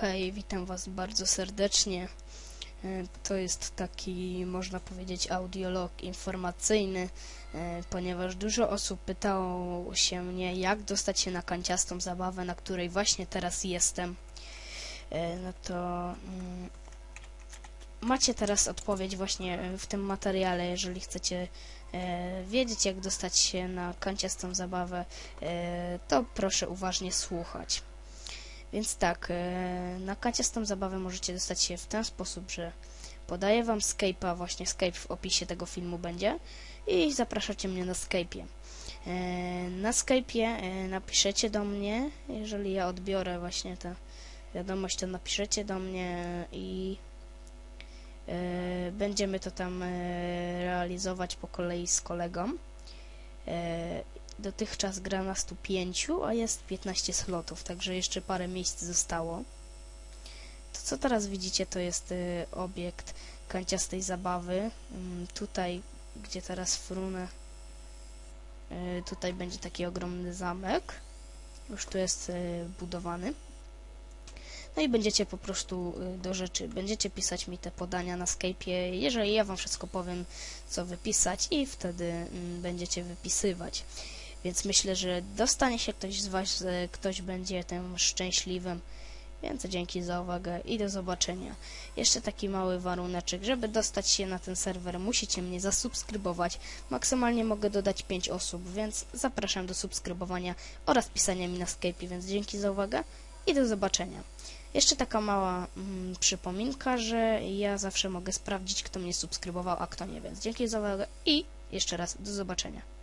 Okej, witam Was bardzo serdecznie. E, To jest taki, można powiedzieć, audiolog informacyjny, e, ponieważ dużo osób pytało się mnie, jak dostać się na kanciastą zabawę, na której właśnie teraz jestem. E, No to mm, macie teraz odpowiedź właśnie w tym materiale, jeżeli chcecie wiedzieć, jak dostać się na kanciastą zabawę, to proszę uważnie słuchać. Więc tak, e, na kanciastą zabawę możecie dostać się w ten sposób, że podaję wam Skype'a, właśnie Skype w opisie tego filmu będzie i zapraszacie mnie na Skype'ie. E, Na Skype'ie e, napiszecie do mnie, jeżeli ja odbiorę właśnie tę wiadomość, to napiszecie do mnie i będziemy to tam realizować po kolei z kolegą. Dotychczas gra nas tu 5, a jest 15 slotów, także jeszcze parę miejsc zostało. To co teraz widzicie to jest y, obiekt kanciastej zabawy. Ym, tutaj, gdzie teraz frunę, y, tutaj będzie taki ogromny zamek. Już tu jest y, budowany. No i będziecie po prostu y, do rzeczy, będziecie pisać mi te podania na Skype'ie, jeżeli ja wam wszystko powiem, co wypisać i wtedy mm, będziecie wypisywać. Więc myślę, że dostanie się ktoś z Was, e, ktoś będzie tym szczęśliwym. Więc dzięki za uwagę i do zobaczenia. Jeszcze taki mały waruneczek, żeby dostać się na ten serwer, musicie mnie zasubskrybować. Maksymalnie mogę dodać 5 osób, więc zapraszam do subskrybowania oraz pisania mi na Skype, więc dzięki za uwagę i do zobaczenia. Jeszcze taka mała mm, przypominka, że ja zawsze mogę sprawdzić, kto mnie subskrybował, a kto nie, więc dzięki za uwagę i jeszcze raz do zobaczenia.